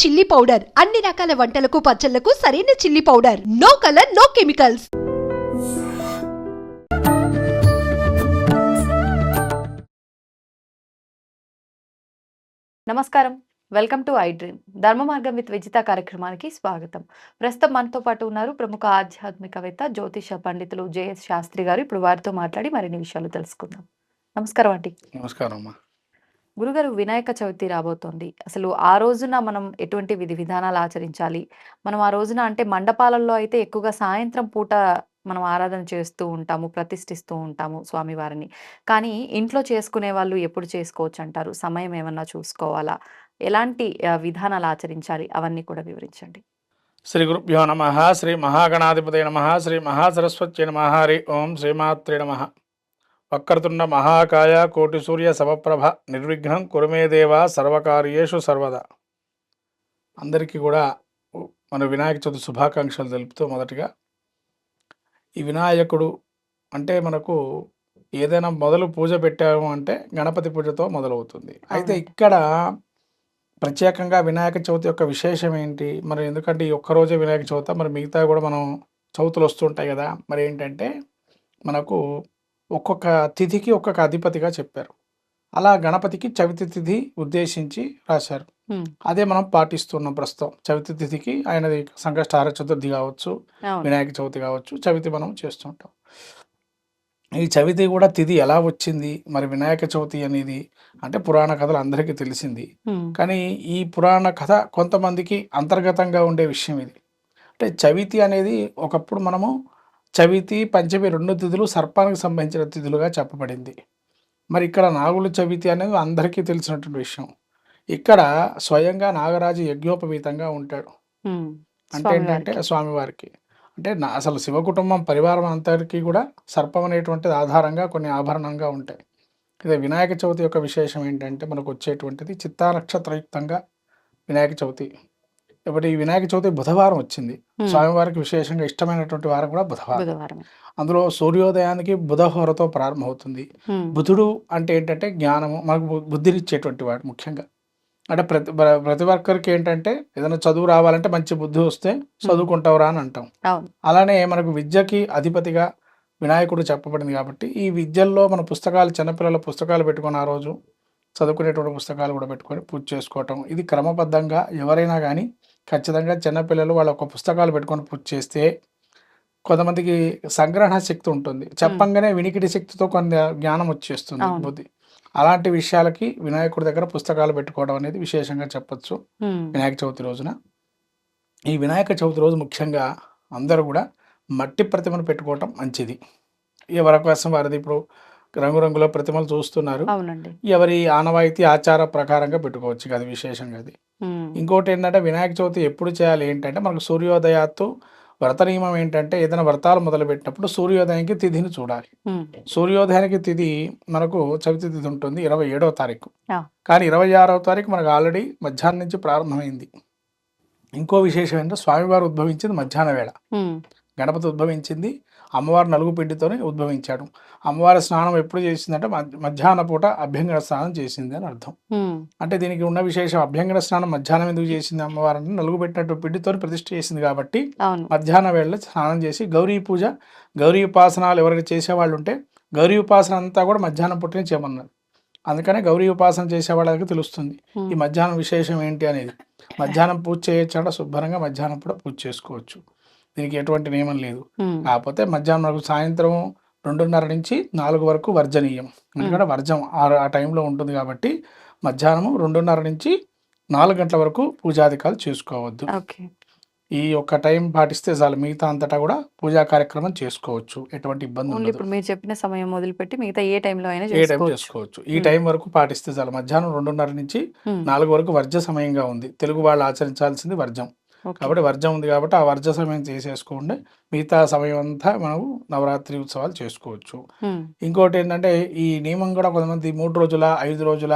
Chilli powder. అన్ని రకాల వంటలకు పచ్చళ్ళకు సరైన chilli powder. No colour no chemicals. నమస్కారం. Welcome to iDream. ధర్మ మార్గం విత్ విజిత కార్యక్రమానికి స్వాగతం. ప్రస్తుతం మనతో పాటు ఉన్నారు ప్రముఖ ఆధ్యాత్మికవేత్త జ్యోతిష పండితులు జేఎస్ శాస్త్రి గారు. ఇప్పుడు వారితో మాట్లాడి మరిన్ని విషయాలు తెలుసుకుందాం. నమస్కారం అండి. నమస్కారం అమ్మా. గురుగారు వినాయక చవితి రాబోతోంది. అసలు ఆ రోజున మనం ఎటువంటి విధి విధానాలు ఆచరించాలి? మనం ఆ రోజున అంటే మండపాలలో అయితే ఎక్కువగా సాయంత్రం పూట మనం ఆరాధన చేస్తూ ఉంటాము ప్రతిష్ఠిస్తూ ఉంటాము స్వామివారిని. కానీ ఇంట్లో చేసుకునే వాళ్ళు ఎప్పుడు చేసుకోవచ్చు అంటారు? సమయం ఏమన్నా చూసుకోవాలా? ఎలాంటి విధానాలు ఆచరించాలి? అవన్నీ కూడా వివరించండి. శ్రీ గురుభ్యో నమ శ్రీ మహాగణాధిపతి నమ శ్రీ మహాసరస్వతి నమ హరి ఓం శ్రీమాత్రి నమ. వక్రతుండ మహాకాయ కోటి సూర్య సమప్రభ నిర్విఘ్నం కురుమే దేవ సర్వకార్యేషు సర్వదా. అందరికీ కూడా మన వినాయక చవితి శుభాకాంక్షలు తెలుపుతూ మొదటిగా ఈ వినాయకుడు అంటే మనకు ఏదైనా మొదలు పూజ పెట్టాము అంటే గణపతి పూజతో మొదలవుతుంది. అయితే. ఇక్కడ ప్రత్యేకంగా వినాయక చవితి యొక్క విశేషం ఏంటి? మరి ఎందుకంటే ఈ ఒక్క రోజే వినాయక చవితి మరి మిగతా కూడా మనం చవితులు వస్తుంటాయి కదా మరి ఏంటంటే మనకు ఒక్కొక్క తిథికి ఒక్కొక్క అధిపతిగా చెప్పారు. అలా గణపతికి చవితి తిథి ఉద్దేశించి రాశారు. అదే మనం పాటిస్తున్నాం ప్రస్తుతం. చవితి తిథికి ఆయనది సంకష్టార చతుర్థి కావచ్చు వినాయక చవితి కావచ్చు చవితి మనం చేస్తుంటాం ఈ చవితి కూడా తిథి ఎలా వచ్చింది? మరి వినాయక చవితి అనేది అంటే పురాణ కథలు అందరికీ తెలిసింది. కానీ ఈ పురాణ కథ కొంతమందికి అంతర్గతంగా ఉండే విషయం ఇది. అంటే చవితి అనేది ఒకప్పుడు మనము చవితి పంచమి రెండు తిథులు సర్పానికి సంబంధించిన తిథులుగా చెప్పబడింది. మరి ఇక్కడ నాగుల చవితి అనేది అందరికీ తెలిసినటువంటి విషయం. ఇక్కడ స్వయంగా నాగరాజు యజ్ఞోపవీతంగా ఉంటాడు. అంటే ఏంటంటే స్వామివారికి. స్వామివారికి. అంటే నా అసలు శివ కుటుంబం పరివారం అంతటికీ కూడా సర్పం అనేటువంటిది ఆధారంగా కొన్ని ఆభరణంగా ఉంటాయి. ఇదే వినాయక చవితి యొక్క విశేషం ఏంటంటే మనకు వచ్చేటువంటిది చిత్తా నక్షత్రయుక్తంగా వినాయక చవితి. ఇప్పుడు ఈ వినాయక చవితి బుధవారం వచ్చింది. స్వామివారికి విశేషంగా ఇష్టమైనటువంటి వారం కూడా బుధవారం. అందులో సూర్యోదయానికి బుధహోరతో ప్రారంభమవుతుంది. బుధుడు అంటే ఏంటంటే జ్ఞానము మనకు బుద్ధినిచ్చేటువంటి వాడు ముఖ్యంగా. అంటే ప్రతి ప్ర- ప్రతి ఒక్కరికి ఏంటంటే ఏదైనా చదువు రావాలంటే మంచి బుద్ధి వస్తే చదువుకుంటావురా అని అంటాం. అలానే మనకు విద్యకి అధిపతిగా వినాయకుడు చెప్పబడింది కాబట్టి ఈ విద్యల్లో మన పుస్తకాలు చిన్నపిల్లల పుస్తకాలు పెట్టుకొని ఆ రోజు చదువుకునేటువంటి పుస్తకాలు కూడా పెట్టుకొని పూజ చేసుకోవటం. ఇది క్రమబద్ధంగా ఎవరైనా కానీ ఖచ్చితంగా చిన్నపిల్లలు వాళ్ళ ఒక పుస్తకాలు పెట్టుకొని పూజ చేస్తే కొంతమందికి సంగ్రహణ శక్తి ఉంటుంది. చెప్పంగానే వినికిడి శక్తితో కొన్ని జ్ఞానం వచ్చేస్తుంది. బుద్ధి. అలాంటి విషయాలకి వినాయకుడి దగ్గర పుస్తకాలు పెట్టుకోవడం అనేది విశేషంగా చెప్పొచ్చు. వినాయక చవితి రోజున. ఈ వినాయక చవితి రోజు ముఖ్యంగా అందరూ కూడా మట్టి ప్రతిమను పెట్టుకోవటం మంచిది. ఎవరి కోసం వారిది ఇప్పుడు రంగురంగుల ప్రతిమలు చూస్తున్నారు అవునండి ఎవరి ఆనవాయితీ ఆచార ప్రకారంగా పెట్టుకోవచ్చు ఇక అది విశేషంగా అది. ఇంకోటి ఏంటంటే వినాయక చవితి ఎప్పుడు చేయాలి ఏంటంటే మనకు సూర్యోదయాత్తు వ్రత నియమం ఏంటంటే ఏదైనా వ్రతాలు మొదలుపెట్టినప్పుడు సూర్యోదయానికి తిథిని చూడాలి. సూర్యోదయానికి తిథి మనకు చవితి తిథి ఉంటుంది ఇరవై ఏడవ తారీఖు. కానీ ఇరవై ఆరవ తారీఖు మనకు ఆల్రెడీ మధ్యాహ్నం నుంచి ప్రారంభమైంది ఇంకో విశేషం ఏంటంటే స్వామివారు ఉద్భవించింది మధ్యాహ్న వేళ. గణపతి ఉద్భవించింది అమ్మవారు నలుగు పిండితోనే ఉద్భవించాడు. అమ్మవారి స్నానం ఎప్పుడు చేసిందంటే మధ్య- మధ్యాహ్న పూట అభ్యంగన స్నానం చేసింది అని అర్థం. అంటే దీనికి ఉన్న విశేషం అభ్యంగన స్నానం మధ్యాహ్నం ఎందుకు చేసింది అమ్మవారు అంటే నలుగు పెట్టినట్టు పిండితో ప్రతిష్ఠ చేసింది కాబట్టి మధ్యాహ్న వేళ స్నానం చేసి గౌరీ పూజ గౌరీ ఉపాసనాలు ఎవరైనా చేసేవాళ్ళు ఉంటే గౌరీ ఉపాసన అంతా కూడా మధ్యాహ్నం పుట్టిన చేయమన్నారు. అందుకనే గౌరీ ఉపాసన చేసే వాళ్ళకి తెలుస్తుంది. ఈ మధ్యాహ్నం విశేషం ఏంటి అనేది? మధ్యాహ్నం పూజ చేయొచ్చు అంటే శుభ్రంగా మధ్యాహ్నం కూడా పూజ చేసుకోవచ్చు. దీనికి ఎటువంటి నియమం లేదు. కాకపోతే మధ్యాహ్నం వరకు సాయంత్రం రెండున్నర నుంచి నాలుగు వరకు వర్జనీయం. ఎందుకంటే వర్జం ఆ టైంలో ఉంటుంది కాబట్టి మధ్యాహ్నం రెండున్నర నుంచి నాలుగు గంటల వరకు పూజాధికాలు చేసుకోవద్దు. ఈ ఒక్క టైం పాటిస్తే చాలు. మిగతా అంతటా కూడా పూజా కార్యక్రమం చేసుకోవచ్చు. ఎటువంటి ఇబ్బంది ఉండదు. ఇప్పుడు మీరు చెప్పిన సమయం మొదలుపెట్టి మిగతా ఏ టైంలో అయినా ఏ టైం చేసుకోవచ్చు. ఈ టైం వరకు పాటిస్తే చాలు. మధ్యాహ్నం రెండున్నర నుంచి. నాలుగు వరకు వర్జ సమయంగా ఉంది. తెలుగు వాళ్ళు ఆచరించాల్సింది వర్జం. కాబట్టి వర్జం ఉంది కాబట్టి ఆ వర్జ సమయం చేసేసుకోండి. మిగతా సమయం అంతా మనం నవరాత్రి ఉత్సవాలు చేసుకోవచ్చు. ఇంకోటి ఏంటంటే ఈ నియమం కూడా కొంతమంది మూడు రోజుల ఐదు రోజుల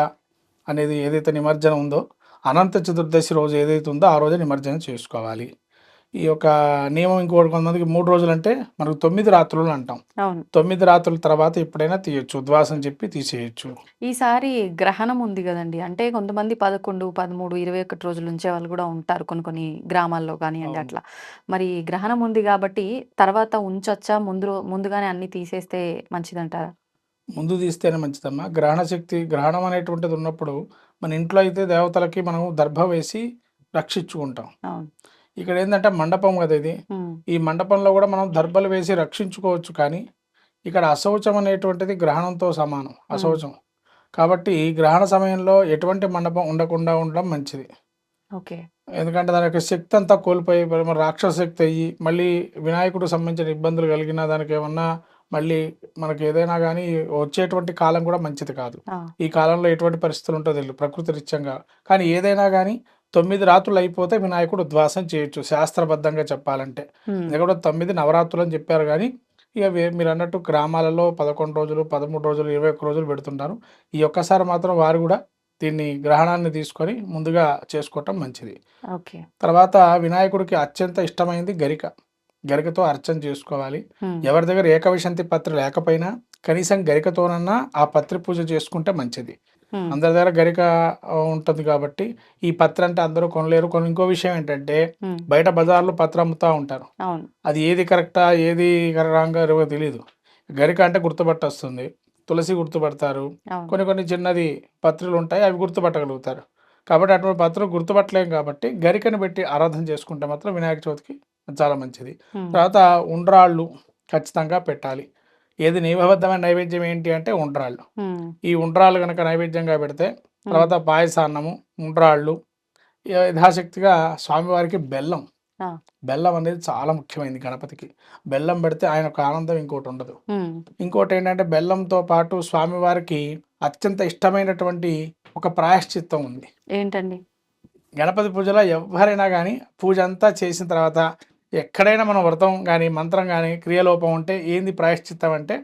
అనేది ఏదైతే నిమజ్జనం ఉందో అనంత చతుర్దశి రోజు ఏదైతే ఉందో ఆ రోజే నిమజ్జనం చేసుకోవాలి. ఈ యొక్క నియమం ఇంకోటి కొంతమందికి మూడు రోజులు అంటే మనకు తొమ్మిది రాత్రులు అంటాం. అవును. తొమ్మిది రాత్రుల తర్వాత ఎప్పుడైనా తీయొచ్చు ఉద్వాసం చెప్పి తీసేయచ్చు. ఈసారి గ్రహణం ఉంది కదండి. అంటే కొంతమంది పదకొండు పదమూడు ఇరవై ఒకటి రోజులు ఉంచే వాళ్ళు కూడా ఉంటారు కొన్ని కొన్ని గ్రామాల్లో కానివ్వండి. అట్లా. మరి గ్రహణం ఉంది కాబట్టి తర్వాత ఉంచొచ్చా? ముందు ముందుగానే అన్ని తీసేస్తే మంచిదంటారా? ముందు తీస్తేనే మంచిదమ్మా. గ్రహణ శక్తి గ్రహణం అనేటువంటిది ఉన్నప్పుడు మన ఇంట్లో అయితే దేవతలకి మనం దర్భ వేసి రక్షించుకుంటాం. అవును. ఇక్కడ ఏంటంటే మండపం కదా ఇది. ఈ మండపంలో కూడా మనం దర్భలు వేసి రక్షించుకోవచ్చు కానీ ఇక్కడ అశౌచం అనేటువంటిది గ్రహణంతో సమానం అశౌచం. కాబట్టి ఈ గ్రహణ సమయంలో ఎటువంటి మండపం ఉండకుండా ఉండడం మంచిది. ఓకే. ఎందుకంటే దాని యొక్క శక్తి అంతా కోల్పోయి రాక్షస శక్తి అయ్యి మళ్ళీ వినాయకుడు సంబంధించిన ఇబ్బందులు కలిగిన దానికి ఏమన్నా మళ్ళీ మనకి ఏదైనా కానీ వచ్చేటువంటి కాలం కూడా మంచిది కాదు. ఈ కాలంలో ఎటువంటి పరిస్థితులు ఉంటుందో తెలియదు ప్రకృతి రీత్యంగా. కానీ ఏదైనా కానీ తొమ్మిది రాత్రులు అయిపోతే వినాయకుడు ఉద్వాసం చేయొచ్చు శాస్త్రబద్ధంగా చెప్పాలంటే. ఎందుకంటే తొమ్మిది నవరాత్రులు అని చెప్పారు కానీ ఇక మీరు అన్నట్టు గ్రామాలలో పదకొండు రోజులు పదమూడు రోజులు ఇరవై ఒక్క రోజులు పెడుతుంటారు. ఈ ఒక్కసారి మాత్రం వారు కూడా దీన్ని గ్రహణాన్ని తీసుకొని ముందుగా చేసుకోవటం మంచిది. ఓకే. తర్వాత వినాయకుడికి అత్యంత ఇష్టమైంది గరిక. గరికతో అర్చన చేసుకోవాలి. ఎవరి దగ్గర ఏకవిశంతి పత్రి లేకపోయినా కనీసం గరికతోనన్నా ఆ పత్రి పూజ చేసుకుంటే మంచిది. అందరి దగ్గర గరిక ఉంటుంది కాబట్టి ఈ పత్రి అంటే అందరూ కొనలేరు. కొన్ని ఇంకో విషయం ఏంటంటే ఉమ్, బయట బజార్లో పత్రి అమ్ముతూ ఉంటారు. అది ఏది కరెక్టా ఏది రాంగా తెలియదు గరిక అంటే గుర్తుపట్టొస్తుంది. తులసి గుర్తుపడతారు. కొన్ని కొన్ని చిన్నది పత్రులు ఉంటాయి అవి గుర్తుపట్టగలుగుతారు. కాబట్టి అటువంటి పత్రులు గుర్తుపట్టలేం కాబట్టి గరికను పెట్టి ఆరాధన చేసుకుంటే మాత్రం వినాయక చవితికి చాలా మంచిది. ఉమ్, తర్వాత ఉండ్రాళ్ళు ఖచ్చితంగా పెట్టాలి. ఏది నియమబద్ధమైన నైవేద్యం ఏంటి అంటే ఉండ్రాళ్ళు. ఈ ఉండ్రాళ్ళు కనుక నైవేద్యంగా పెడితే తర్వాత పాయసాన్నము ఉండ్రాళ్ళు యథాశక్తిగా స్వామివారికి బెల్లం. బెల్లం అనేది చాలా ముఖ్యమైనది గణపతికి. బెల్లం పెడితే ఆయన ఒక ఆనందం ఇంకోటి ఉండదు. ఇంకోటి ఏంటంటే బెల్లంతో పాటు స్వామివారికి అత్యంత ఇష్టమైనటువంటి ఒక ప్రాయశ్చిత్తం ఉంది. ఏంటండి? గణపతి పూజలో ఎవరైనా కానీ పూజ అంతా చేసిన తర్వాత ఎక్కడైనా మనం వ్రతం కానీ మంత్రం కానీ క్రియలోపం ఉంటే ఏంది ప్రాయశ్చిత్తం అంటే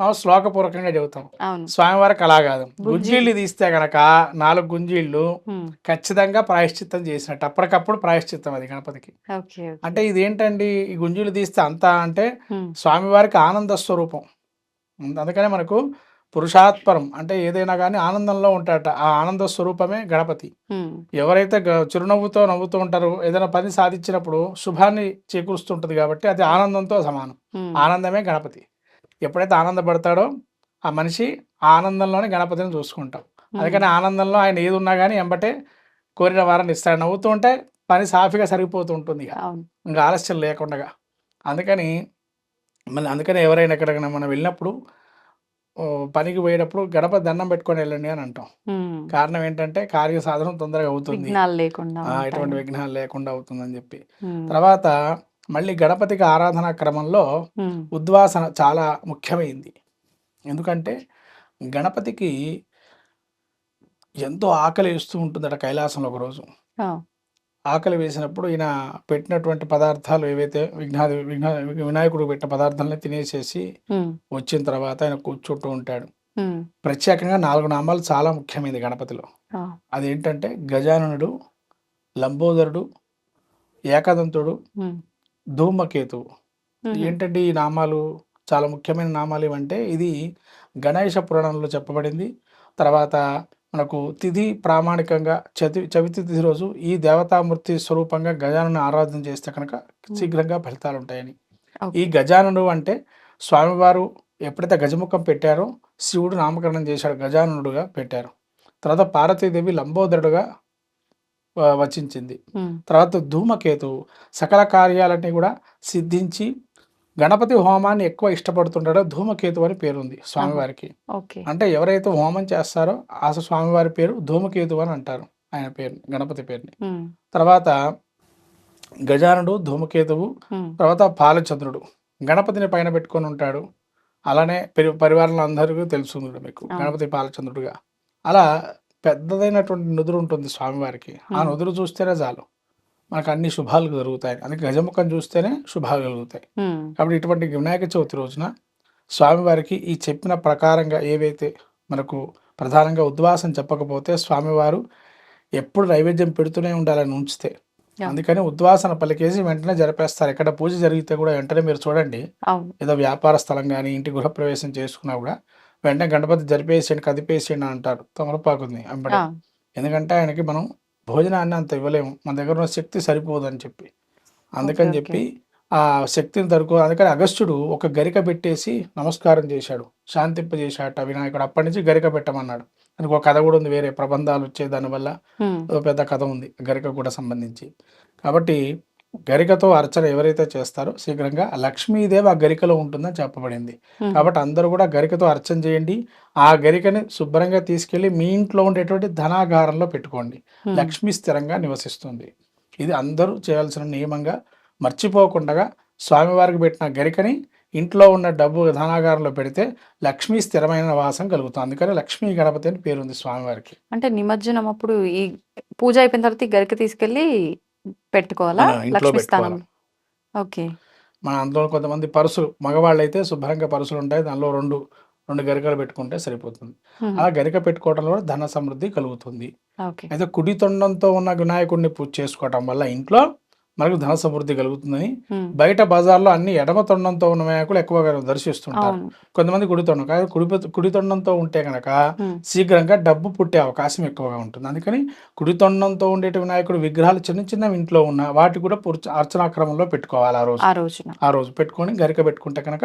మనం శ్లోకపూర్వకంగా చెబుతాం. స్వామివారికి అలా కాదు. గుంజీళ్ళు. తీస్తే గనక నాలుగు గుంజీళ్ళు ఖచ్చితంగా ప్రాయశ్చిత్తం చేసినట్టు. అప్పటికప్పుడు ప్రాయశ్చిత్తం అది గణపతికి. అంటే ఇది ఏంటండి ఈ గుంజీలు తీస్తే అంతా అంటే స్వామివారికి ఆనంద స్వరూపం అందుకనే మనకు పురుషాత్పరం అంటే ఏదైనా కానీ ఆనందంలో ఉంటాడట. ఆ ఆనంద స్వరూపమే గణపతి. ఎవరైతే గ- చిరునవ్వుతో నవ్వుతూ ఉంటారో ఏదైనా పని సాధించినప్పుడు శుభాన్ని చేకూరుస్తుంటుంది కాబట్టి అది ఆనందంతో సమానం. ఆనందమే గణపతి. ఎప్పుడైతే ఆనందపడతాడో ఆ మనిషి ఆ ఆనందంలోనే గణపతిని చూసుకుంటాం. అందుకని ఆనందంలో ఆయన ఏది ఉన్నా కానీ ఎంబటే కోరిన వారాన్ని ఇస్తాడు. నవ్వుతూ ఉంటే పని సాఫీగా సరిపోతూ ఉంటుంది ఇక. ఆలస్యం లేకుండా. అందుకని మళ్ళీ అందుకని ఎవరైనా ఎక్కడికైనా మనం వెళ్ళినప్పుడు పనికి పోయేటప్పుడు గణపతి దండం పెట్టుకొని వెళ్ళండి అని అంటాం. కారణం ఏంటంటే కార్య సాధనం తొందరగా అవుతుంది. ఎటువంటి. విఘ్నాలు లేకుండా అవుతుందని చెప్పి. ఉమ్, తర్వాత మళ్ళీ గణపతికి ఆరాధనా క్రమంలో ఉద్వాసన చాలా ముఖ్యమైంది. ఎందుకంటే గణపతికి ఎంతో ఆకలి వేస్తూ ఉంటుందట కైలాసంలో ఒకరోజు. ఆకలి వేసినప్పుడు ఈయన పెట్టినటువంటి పదార్థాలు ఏవైతే విఘ్నాది విఘ్న వినాయకుడు పెట్టిన పదార్థాలని తినేసేసి వచ్చిన తర్వాత ఆయన కూర్చుంటూ ఉంటాడు. ప్రత్యేకంగా నాలుగు నామాలు చాలా ముఖ్యమైనది గణపతిలో. అదేంటంటే గజాననుడు లంబోదరుడు ఏకదంతుడు ధూమకేతువు. ఏంటంటే ఈ నామాలు చాలా ముఖ్యమైన నామాలు ఇవంటే ఇది గణేష పురాణంలో చెప్పబడింది. తర్వాత మనకు తిథి ప్రామాణికంగా చతి చవితి తిథి రోజు ఈ దేవతామూర్తి స్వరూపంగా గజానను ఆరాధన చేస్తే కనుక శీఘ్రంగా ఫలితాలు ఉంటాయని. ఈ గజానుడు అంటే స్వామివారు ఎప్పుడైతే గజముఖం పెట్టారో శివుడు నామకరణం చేశాడు గజాననుడుగా పెట్టారు. తర్వాత పార్వతీదేవి లంబోదరుడుగా వచించింది. తర్వాత ధూమకేతువు సకల కార్యాలన్నీ కూడా సిద్ధించి గణపతి హోమాన్ని ఎక్కువ ఇష్టపడుతుంటాడో ధూమకేతు అని పేరుంది స్వామివారికి. అంటే ఎవరైతే హోమం చేస్తారో ఆ స్వామివారి పేరు ధూమకేతు అని అంటారు ఆయన పేరు గణపతి పేరుని. తర్వాత గజానుడు ధూమకేతువు తర్వాత పాలచంద్రుడు. గణపతిని పైన పెట్టుకొని ఉంటాడు. అలానే పరి పరివారంలో అందరికీ తెలుస్తుంది మీకు. గణపతి పాలచంద్రుడుగా. అలా పెద్దదైనటువంటి నుదురు ఉంటుంది స్వామివారికి. ఆ. నుదురు చూస్తేనే చాలు. మనకు అన్ని శుభాలు జరుగుతాయి. అందుకే గజముఖం చూస్తేనే శుభాలు కలుగుతాయి కాబట్టి ఇటువంటి వినాయక చవితి రోజున స్వామివారికి ఈ చెప్పిన ప్రకారంగా ఏవైతే మనకు ప్రధానంగా ఉద్వాసం చెప్పకపోతే స్వామివారు ఎప్పుడు నైవేద్యం పెడుతూనే ఉండాలని ఉంచితే. అందుకని ఉద్వాసన పలికేసి వెంటనే జరిపేస్తారు. ఎక్కడ పూజ జరిగితే కూడా వెంటనే మీరు చూడండి. ఏదో వ్యాపార స్థలం కానీ ఇంటి గృహప్రవేశం చేసుకున్నా కూడా వెంటనే గణపతి జరిపేసేయండి కదిపేసేయండి అని అంటారు. తమలపాకుంది అంబడి. ఎందుకంటే ఆయనకి మనం భోజనాన్ని అంత ఇవ్వలేము. మన దగ్గర ఉన్న శక్తి సరిపోదు అని చెప్పి. అందుకని చెప్పి ఆ శక్తిని తరుకు అందుకని అగస్త్యుడు ఒక గరిక పెట్టేసి నమస్కారం చేశాడు. శాంతింప చేశాట వినాయకుడు. అప్పటి నుంచి గరిక పెట్టమన్నాడు. దానికి ఒక కథ కూడా ఉంది వేరే. ప్రబంధాలు వచ్చే దానివల్ల పెద్ద కథ ఉంది. గరిక కూడా సంబంధించి. కాబట్టి గరికతో అర్చన ఎవరైతే చేస్తారో శీఘ్రంగా లక్ష్మీదేవి ఆ గరికలో ఉంటుందని చెప్పబడింది. కాబట్టి అందరూ కూడా గరికతో అర్చన చేయండి. ఆ గరికని శుభ్రంగా తీసుకెళ్ళి మీ ఇంట్లో ఉండేటువంటి ధనాగారంలో పెట్టుకోండి. లక్ష్మి స్థిరంగా నివసిస్తుంది. ఇది అందరూ చేయాల్సిన నియమంగా మర్చిపోకుండా స్వామివారికి పెట్టిన గరికని ఇంట్లో ఉన్న డబ్బు ధనాగారంలో పెడితే లక్ష్మీ స్థిరమైన నివాసం కలుగుతుంది. అందుకని లక్ష్మీ గణపతి అని పేరుంది స్వామివారికి. అంటే నిమజ్జనం అప్పుడు ఈ పూజ అయిపోయిన తర్వాత ఈ గరిక తీసుకెళ్ళి పెట్టుకోవాలా? లక్ష్మీ స్థానం. ఓకే. మన అందులో కొంతమంది పరుసులు మగవాళ్ళు అయితే శుభ్రంగా పరుసులు ఉంటాయి. దానిలో రెండు రెండు గరికలు పెట్టుకుంటే సరిపోతుంది. అలా గరిక పెట్టుకోవడం వల్ల ధన సమృద్ధి కలుగుతుంది. అయితే కుడి తొండంతో ఉన్న వినాయకుడిని పూజ చేసుకోవటం వల్ల ఇంట్లో మనకు ధన సమృద్ధి కలుగుతుందని. బయట బజార్లో అన్ని ఎడమ తొండంతో ఉన్న వినాయకులు ఎక్కువగా దర్శిస్తుంటారు. కొంతమంది కుడి తొండం కానీ కుడి కుడి తొండంతో ఉంటే కనుక శీఘ్రంగా డబ్బు పుట్టే అవకాశం ఎక్కువగా ఉంటుంది. అందుకని కుడి తొండంతో ఉండేటి వినాయకుడు విగ్రహాలు చిన్న చిన్న ఇంట్లో ఉన్న వాటి కూడా అర్చనా క్రమంలో పెట్టుకోవాలి ఆ రోజు. ఆ రోజు పెట్టుకొని గరిక పెట్టుకుంటే కనుక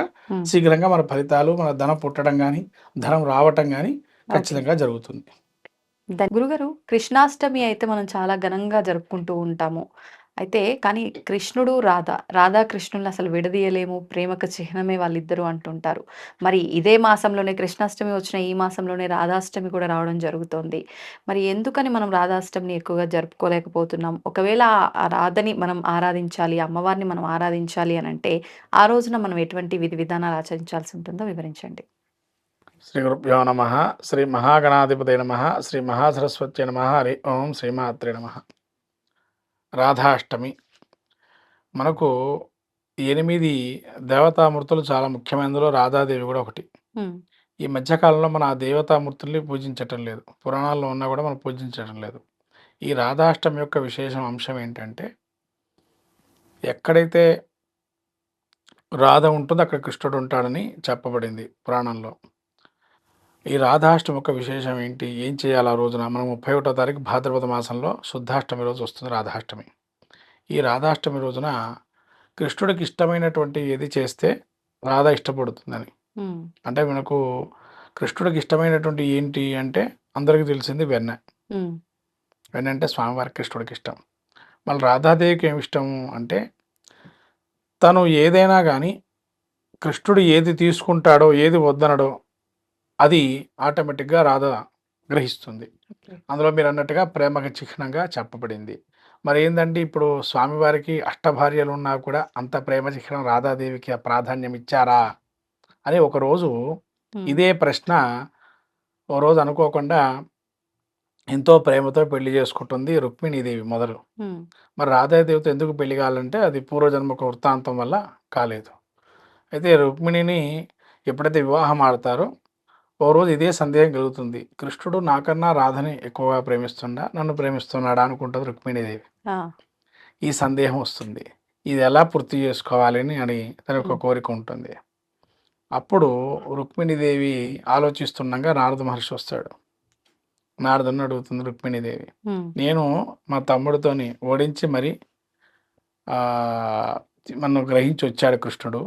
శీఘ్రంగా మన ఫలితాలు మన ధనం పుట్టడం కానీ ధనం రావటం కానీ ఖచ్చితంగా జరుగుతుంది. గురుగారు కృష్ణాష్టమి అయితే మనం చాలా ఘనంగా జరుపుకుంటూ ఉంటాము. అయితే కానీ కృష్ణుడు రాధ రాధా కృష్ణుల్ని అసలు విడదీయలేము ప్రేమకు చిహ్నమే వాళ్ళిద్దరూ అంటుంటారు. మరి ఇదే మాసంలోనే కృష్ణాష్టమి వచ్చిన ఈ మాసంలోనే రాధాష్టమి కూడా రావడం జరుగుతోంది. మరి ఎందుకని మనం రాధాష్టమిని ఎక్కువగా జరుపుకోలేకపోతున్నాం? ఒకవేళ ఆ- ఆ రాధని మనం ఆరాధించాలి అమ్మవారిని మనం ఆరాధించాలి అని అంటే ఆ రోజున మనం ఎటువంటి విధి విధానాలు ఆచరించాల్సి ఉంటుందో వివరించండి. శ్రీ గురుభ్యో నమ. శ్రీ మహాగణాధిపతి నమ. శ్రీ మహాసరస్వతి నమ. హరి ఓం శ్రీమాత్రే నమ. రాధాష్టమి. మనకు ఎనిమిది దేవతామూర్తులు చాలా ముఖ్యమైనదిలో రాధాదేవి కూడా ఒకటి. ఈ మధ్యకాలంలో మన ఆ దేవతామూర్తుల్ని పూజించటం లేదు. పురాణాల్లో ఉన్నా కూడా మనం పూజించటం లేదు. ఈ రాధాష్టమి యొక్క విశేషం అంశం ఏంటంటే ఎక్కడైతే రాధ ఉంటుందో అక్కడ కృష్ణుడు ఉంటాడని చెప్పబడింది పురాణంలో. ఈ రాధాష్టమి యొక్క విశేషం ఏంటి? ఏం చేయాలి ఆ రోజున? మనం ముప్పై ఒకటో తారీఖు భాద్రపద మాసంలో శుద్ధాష్టమి రోజు వస్తుంది రాధాష్టమి. ఈ రాధాష్టమి రోజున కృష్ణుడికి ఇష్టమైనటువంటి ఏది చేస్తే రాధ ఇష్టపడుతుందని. అంటే మనకు కృష్ణుడికి ఇష్టమైనటువంటి ఏంటి అంటే అందరికీ తెలిసింది వెన్న. వెన్న అంటే స్వామివారి కృష్ణుడికి ఇష్టం. మళ్ళీ రాధాదేవికి ఏమి ఇష్టము అంటే తను ఏదైనా కానీ కృష్ణుడు ఏది తీసుకుంటాడో ఏది వద్దనడో అది ఆటోమేటిక్గా రాధ గ్రహిస్తుంది. అందులో మీరు అన్నట్టుగా ప్రేమకి చిహ్నంగా చెప్పబడింది. మరి ఏంటంటే ఇప్పుడు స్వామివారికి అష్టభార్యలు ఉన్నా కూడా అంత ప్రేమ చిహ్నం రాధాదేవికి ఆ ప్రాధాన్యం ఇచ్చారా? అని ఒకరోజు ఇదే ప్రశ్న ఓ రోజు అనుకోకుండా ఎంతో ప్రేమతో పెళ్ళి చేసుకుంటుంది రుక్మిణీదేవి మొదలు. మరి రాధాదేవితో ఎందుకు పెళ్ళి కావాలంటే అది పూర్వజన్మక వృత్తాంతం వల్ల కాలేదు. అయితే రుక్మిణిని ఎప్పుడైతే వివాహం ఆడతారో ఓ రోజు ఇదే సందేహం కలుగుతుంది. కృష్ణుడు నాకన్నా రాధని ఎక్కువగా ప్రేమిస్తుండా? నన్ను ప్రేమిస్తున్నాడా? అనుకుంటుంది రుక్మిణీదేవి. ఈ సందేహం వస్తుంది. ఇది ఎలా పూర్తి చేసుకోవాలని అని తన యొక్క. కోరిక ఉంటుంది. అప్పుడు రుక్మిణీదేవి ఆలోచిస్తుండగా నారద మహర్షి వస్తాడు. నారదుని అడుగుతుంది రుక్మిణీదేవి. నేను మా తమ్ముడితోని ఓడించి మరి ఆ, నన్ను గ్రహించి వచ్చాడు కృష్ణుడు.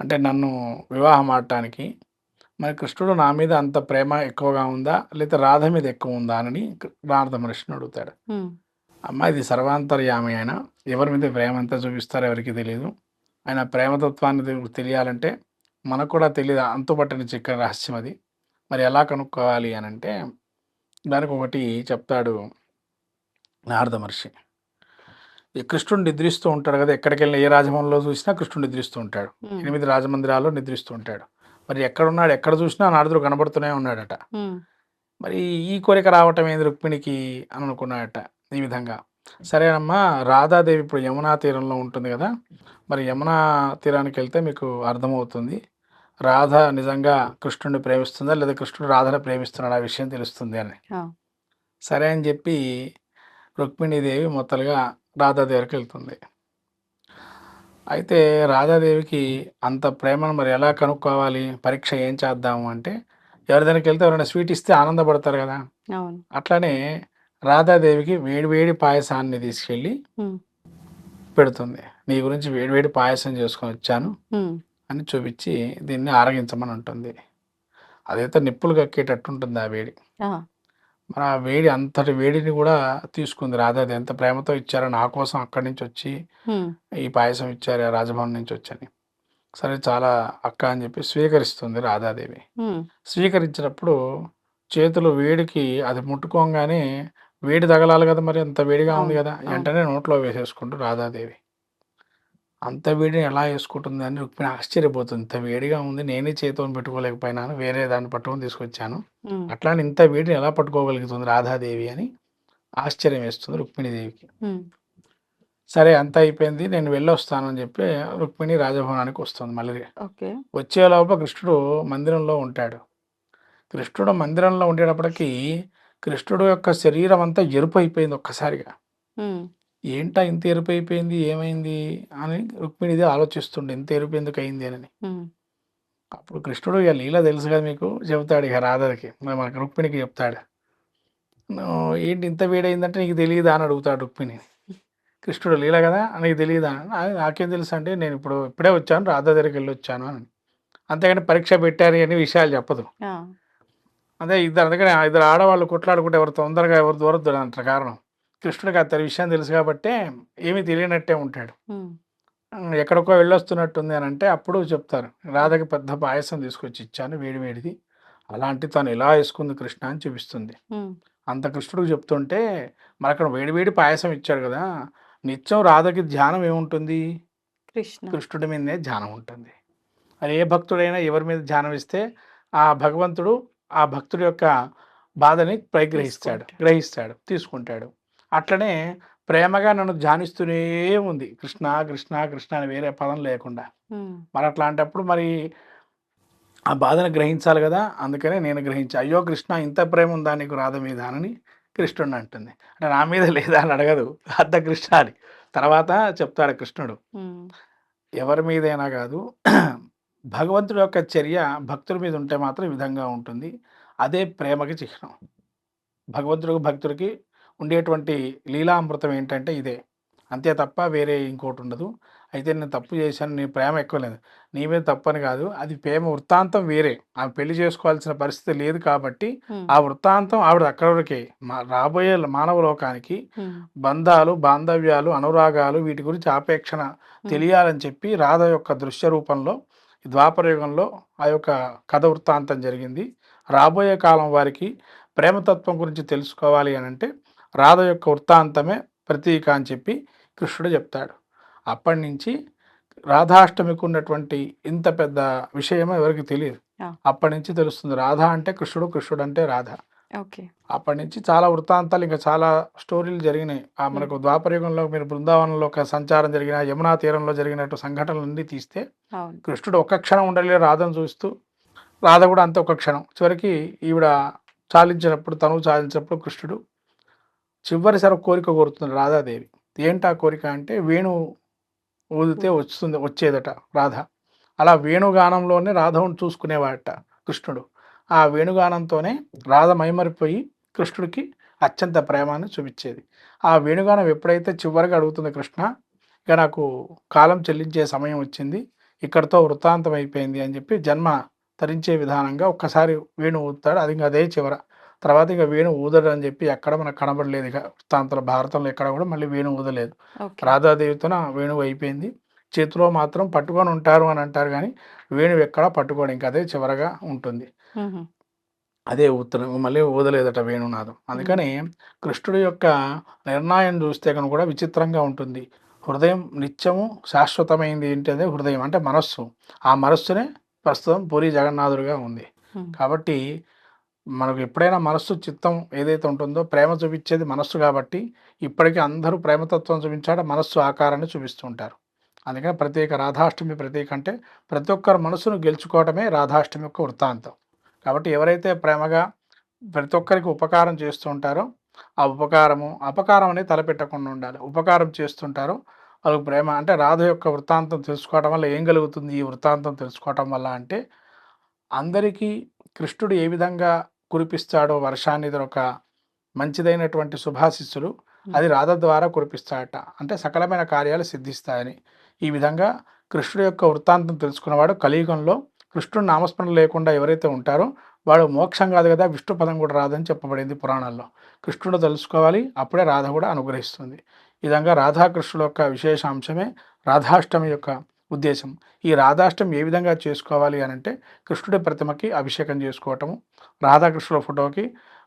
అంటే నన్ను వివాహం ఆడటానికి మరి కృష్ణుడు నా మీద అంత ప్రేమ ఎక్కువగా ఉందా? లేదా రాధ మీద ఎక్కువ ఉందా? అని నారద మహర్షిని అడుగుతాడు. అమ్మ ఇది సర్వాంతర్యామి ఆయన ఎవరి మీద ప్రేమ ఎంత చూపిస్తారో ఎవరికి తెలియదు ఆయన ప్రేమతత్వాన్ని తెలియాలంటే మనకు కూడా తెలియదు అంతుపట్టని చిక్కని రహస్యం అది. మరి ఎలా కనుక్కోవాలి అని అంటే దానికి ఒకటి చెప్తాడు నారద మహర్షి. కృష్ణుడు నిద్రిస్తూ ఉంటాడు కదా ఎక్కడికి వెళ్ళిన ఏ రాజభవనంలో చూసినా కృష్ణుడు నిద్రిస్తూ ఉంటాడు. ఎనిమిది రాజమందిరాల్లో నిద్రిస్తూ ఉంటాడు. మరి ఎక్కడున్నాడు ఎక్కడ చూసినా నారదుడు కనబడుతూనే ఉన్నాడట. మరి ఈ కోరిక రావటం ఏంది రుక్మిణికి అని అనుకున్నాడట ఈ విధంగా. సరేనమ్మా రాధాదేవి ఇప్పుడు యమునా తీరంలో ఉంటుంది కదా మరి యమునా తీరానికి వెళ్తే మీకు అర్థమవుతుంది. రాధ నిజంగా కృష్ణుడిని ప్రేమిస్తుందా లేదా కృష్ణుడు రాధను ప్రేమిస్తున్నాడు ఆ విషయం తెలుస్తుంది అని. సరే అని చెప్పి రుక్మిణీదేవి మొత్తలుగా రాధాదేవి దగ్గరికి వెళ్తుంది. అయితే రాధాదేవికి అంత ప్రేమను మరి ఎలా కనుక్కోవాలి? పరీక్ష ఏం చేద్దాము అంటే ఎవరి దగ్గరికి వెళ్తే ఎవరైనా స్వీట్ ఇస్తే ఆనందపడతారు కదా. అవును. అట్లనే రాధాదేవికి వేడి వేడి పాయసాన్ని తీసుకెళ్ళి పెడుతుంది. నీ గురించి వేడి వేడి పాయసం చేసుకొని వచ్చాను అని చూపించి దీన్ని ఆరగించమని ఉంటుంది అదైతే నిప్పులు కక్కేటట్టు ఉంటుంది ఆ వేడి. ఆ వేడి అంతటి వేడిని కూడా తీసుకుంది రాధాదేవి ఎంత ప్రేమతో ఇచ్చారో నా కోసం అక్కడి నుంచి వచ్చి ఈ పాయసం ఇచ్చారు రాజభవన్ నుంచి వచ్చని. సరే చాలా అక్క అని చెప్పి స్వీకరిస్తుంది రాధాదేవి. స్వీకరించినప్పుడు చేతులు వేడికి అది ముట్టుకోగానే వేడి తగలాలి కదా మరి అంత వేడిగా ఉంది కదా. వెంటనే నోట్లో వేసేసుకుంటూ రాధాదేవి. అంత వేడిని ఎలా వేసుకుంటుంది అని రుక్మిణి ఆశ్చర్యపోతుంది. ఇంత వేడిగా ఉంది నేనే చేతితో పెట్టుకోలేకపోయినాను వేరే దాన్ని పట్టుకొని తీసుకొచ్చాను. అట్లానే ఇంత వేడిని ఎలా పట్టుకోగలుగుతుంది రాధాదేవి అని ఆశ్చర్యం వేస్తుంది రుక్మిణీదేవికి. సరే అంతా అయిపోయింది నేను వెళ్ళొస్తాను అని చెప్పి రుక్మిణి రాజభవనానికి వస్తుంది మళ్ళీ. ఓకే. వచ్చేలోపు కృష్ణుడు మందిరంలో ఉంటాడు. కృష్ణుడు మందిరంలో ఉండేటప్పటికి కృష్ణుడు యొక్క శరీరం అంతా ఎరుపు అయిపోయింది ఒక్కసారిగా. ఏంటా ఇంత ఎరుపు అయిపోయింది? ఏమైంది? అని రుక్మిణిది ఆలోచిస్తుండే ఇంత ఎరుపు ఎందుకు అయింది అని. అప్పుడు కృష్ణుడు ఇక లీల తెలుసు కదా మీకు చెబుతాడు ఇక రాధకి. మనకి రుక్మిణికి చెప్తాడు. "నువ్వు ఏంటి ఇంత వేడైందంటే నీకు తెలియదా? అని అడుగుతాడు రుక్మిణి. కృష్ణుడు లీల కదా నీకు తెలియదా? అని. "ఆ, నాకేం తెలుసు అంటే నేను ఇప్పుడు ఇప్పుడే వచ్చాను రాధ దగ్గరికి వెళ్ళి వచ్చాను అని. అంతేగాని పరీక్ష పెట్టారు అని విషయాలు చెప్పదు. అదే ఇద్దరు అందుకని ఇద్దరు ఆడవాళ్ళు కొట్లాడుకుంటే ఎవరు తొందరగా ఎవరు దూరద్దు అంటారు. కారణం కృష్ణుడికి అతని విషయం తెలుసు కాబట్టి ఏమీ తెలియనట్టే ఉంటాడు. ఎక్కడికో వెళ్ళొస్తున్నట్టుంది అని అంటే అప్పుడు చెప్తారు రాధకి పెద్ద పాయసం తీసుకొచ్చి ఇచ్చాను వేడి వేడిది. అలాంటి తను ఇలా వేసుకుంది కృష్ణ అని చూపిస్తుంది. అంత కృష్ణుడికి చెప్తుంటే మరి అక్కడ వేడి వేడి పాయసం ఇచ్చాడు కదా నిత్యం రాధకి ధ్యానం ఏముంటుంది? కృష్ణ. కృష్ణుడి మీదనే ధ్యానం ఉంటుంది. అది ఏ భక్తుడైనా ఎవరి మీద ధ్యానం ఇస్తే ఆ భగవంతుడు ఆ భక్తుడి యొక్క బాధని పరిగ్రహిస్తాడు. గ్రహిస్తాడు తీసుకుంటాడు. అట్లనే ప్రేమగా నన్ను ధ్యానిస్తూనే ఉంది. కృష్ణ కృష్ణ కృష్ణ అని వేరే పదం లేకుండా. మరి అట్లాంటప్పుడు మరి ఆ బాధను గ్రహించాలి కదా. అందుకనే నేను గ్రహించా అయ్యో కృష్ణ ఇంత ప్రేమ ఉందా నీకు రాధ మీద అని కృష్ణుడు అంటుంది. అంటే నా మీద లేదా? అని అడగదు. అద్ద కృష్ణ అని. తర్వాత చెప్తాడు కృష్ణుడు. ఎవరి మీదైనా కాదు భగవంతుడి యొక్క చర్య భక్తుడి మీద ఉంటే మాత్రం విధంగా ఉంటుంది. అదే ప్రేమకి చిహ్నం. భగవంతుడికి భక్తుడికి ఉండేటువంటి లీలామృతం ఏంటంటే ఇదే. అంతే తప్ప వేరే ఇంకోటి ఉండదు. అయితే నేను తప్పు చేశాను నీ ప్రేమ ఎక్కువ లేదు. నీ మీద తప్పని కాదు. అది ప్రేమ వృత్తాంతం వేరే. ఆమె పెళ్ళి చేసుకోవాల్సిన పరిస్థితి లేదు కాబట్టి ఆ వృత్తాంతం ఆవిడ అక్కడ వరకే. మా రాబోయే మానవ లోకానికి బంధాలు బాంధవ్యాలు అనురాగాలు వీటి గురించి ఆపేక్షణ తెలియాలని చెప్పి రాధ యొక్క దృశ్య రూపంలో ఈ ద్వాపర యుగంలో ఆ యొక్క కథ వృత్తాంతం జరిగింది. రాబోయే కాలం వారికి ప్రేమతత్వం గురించి తెలుసుకోవాలి అని అంటే రాధ యొక్క వృత్తాంతమే ప్రతీక అని చెప్పి కృష్ణుడు చెప్తాడు. అప్పటి నుంచి రాధాష్టమికి ఉన్నటువంటి ఇంత పెద్ద విషయం ఎవరికి తెలియదు. అప్పటి నుంచి తెలుస్తుంది రాధ అంటే కృష్ణుడు కృష్ణుడు అంటే రాధ. అప్పటి నుంచి చాలా వృత్తాంతాలు ఇంకా చాలా స్టోరీలు జరిగినాయి. ఆ మనకు ద్వాపరయుగంలో మీరు బృందావనంలో ఒక సంచారం జరిగిన యమునా తీరంలో జరిగినట్టు సంఘటనలన్నీ తీస్తే కృష్ణుడు ఒక్క క్షణం ఉండలే రాధను చూస్తూ. రాధ కూడా అంతే ఒక క్షణం. చివరికి ఈవిడ చాలించినప్పుడు తనువు చాలించినప్పుడు కృష్ణుడు చివరిసారి కోరిక కోరుతుంది రాధాదేవి. ఏంటి ఆ కోరిక అంటే వేణు ఊదితే వస్తుంది వచ్చేదట రాధ. అలా వేణుగానంలోనే రాధవుని చూసుకునేవాడట కృష్ణుడు. ఆ వేణుగానంతోనే రాధ మైమరిపోయి కృష్ణుడికి అత్యంత ప్రేమాన్ని చూపించేది. ఆ వేణుగానం ఎప్పుడైతే చివరిగా అడుగుతుంది కృష్ణ ఇక నాకు కాలం చెల్లించే సమయం వచ్చింది ఇక్కడితో వృత్తాంతం అయిపోయింది అని చెప్పి జన్మ తరించే విధానంగా ఒక్కసారి వేణు ఊదుతాడు. అది ఇంకా అదే చివర. తర్వాత ఇక వేణు ఊదడు అని చెప్పి ఎక్కడ మనకు కనబడలేదు ఇక వృత్తాంతల భారతంలో ఎక్కడ కూడా మళ్ళీ వేణు ఊదలేదు. ఓకే. రాధాదేవితోన వేణువు అయిపోయింది. చేతిలో మాత్రం పట్టుకొని ఉంటారు అని అంటారు కానీ వేణువు ఎక్కడా పట్టుకోడు ఇంకా అదే చివరగా ఉంటుంది. అదే ఉత్తరం మళ్ళీ ఊదలేదట వేణునాదం అందుకని కృష్ణుడి యొక్క నిర్ణయం చూస్తే కనుక కూడా విచిత్రంగా ఉంటుంది. హృదయం నిత్యము శాశ్వతమైంది ఏంటి అదే హృదయం అంటే మనస్సు. ఆ మనస్సునే ప్రస్తుతం పూరి జగన్నాథుడిగా ఉంది. కాబట్టి మనకు ఎప్పుడైనా మనస్సు చిత్తం ఏదైతే ఉంటుందో ప్రేమ చూపించేది మనస్సు కాబట్టి ఇప్పటికీ అందరూ ప్రేమతత్వం చూపించాడు మనస్సు ఆకారాన్ని చూపిస్తూ ఉంటారు. అందుకని ప్రత్యేక రాధాష్టమి ప్రతీక అంటే ప్రతి ఒక్కరు మనసును గెలుచుకోవటమే రాధాష్టమి యొక్క వృత్తాంతం. కాబట్టి ఎవరైతే ప్రేమగా ప్రతి ఒక్కరికి ఉపకారం చేస్తూ ఉంటారో ఆ ఉపకారము అపకారం అనేది తలపెట్టకుండా ఉండాలి. ఉపకారం చేస్తుంటారో. వాళ్ళకి ప్రేమ అంటే రాధ యొక్క వృత్తాంతం తెలుసుకోవటం వల్ల ఏం కలుగుతుంది? ఈ వృత్తాంతం తెలుసుకోవటం వల్ల అంటే అందరికీ కృష్ణుడు ఏ విధంగా కురిపిస్తాడో వర్షాన్ని ఒక మంచిదైనటువంటి శుభాశిస్సులు అది రాధ ద్వారా కురిపిస్తాడట. అంటే సకలమైన కార్యాలు సిద్ధిస్తాయని. ఈ విధంగా కృష్ణుడు యొక్క వృత్తాంతం తెలుసుకున్నవాడు కలియుగంలో కృష్ణుడు నామస్మరణ లేకుండా ఎవరైతే ఉంటారో వాడు మోక్షం కాదు కదా విష్ణు పదం కూడా రాదని చెప్పబడింది పురాణాల్లో. కృష్ణుడు తెలుసుకోవాలి అప్పుడే రాధ కూడా అనుగ్రహిస్తుంది. ఈ విధంగా రాధాకృష్ణుల యొక్క విశేష అంశమే రాధాష్టమి యొక్క ఉద్దేశం. ఈ రాధాష్టమి ఏ విధంగా చేసుకోవాలి అని అంటే కృష్ణుడి ప్రతిమకి అభిషేకం చేసుకోవటము రాధాకృష్ణుల ఫోటోకి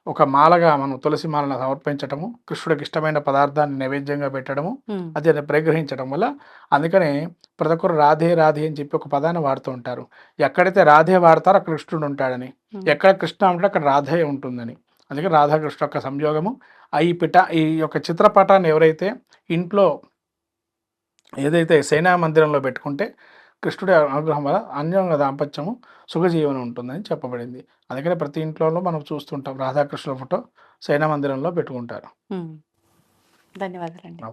ఒక మాలగా మనం తులసి మాలను సమర్పించటము కృష్ణుడికి ఇష్టమైన పదార్థాన్ని నైవేద్యంగా పెట్టడము అది పరిగ్రహించడం వల్ల అందుకనే ప్రతి ఒక్కరు రాధే రాధే అని చెప్పి ఒక పదాన్ని వాడుతూ ఉంటారు. ఎక్కడైతే రాధే వాడతారో అక్కడ కృష్ణుడు ఉంటాడని. ఎక్కడ కృష్ణ ఉంటే అక్కడ రాధే ఉంటుందని. అందుకే రాధాకృష్ణ యొక్క సంయోగము ఈ పిట ఈ యొక్క చిత్రపటాన్ని ఎవరైతే ఇంట్లో ఏదైతే సేనా మందిరంలో పెట్టుకుంటే కృష్ణుడి అనుగ్రహం వల్ల అన్యోన్య దాంపత్యము సుఖజీవనం ఉంటుందని చెప్పబడింది. అందుకనే ప్రతి ఇంట్లో మనం చూస్తుంటాం. రాధాకృష్ణుల ఫోటో సేనా మందిరంలో పెట్టుకుంటారు. ధన్యవాదాలు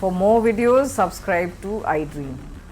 For more videos, subscribe to iDream.